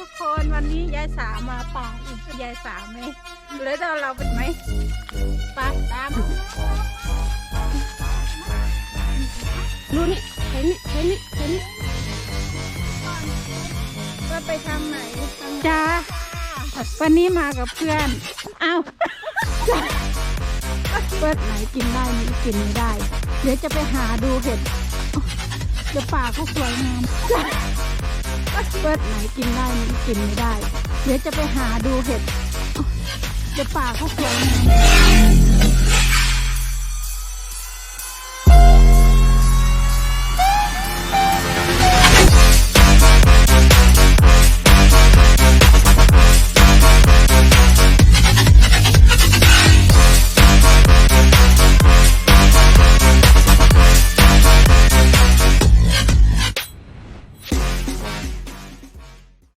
ทุกคนวันนี้ยายสามาป่าอีกยายสาไหมเลยเราเราเป็นไหมไปตามดูนี่เห็นนี่เห็นนี่เห็นนี่ว่าไปทางไหนจ้าวันนี้มากับเพื่อนอ้าวจ้าเปิดไหนกินได้นี่กินไม่ได้ เดี๋ยวจะไปหาดูเห็ดเดี๋ยวป่าเขาสวยงาม จ้าเปิดไหนกินได้กินไม่ได้ เดี๋ยวจะไปหาดูเห็ดจะป่าเขาสวยงาม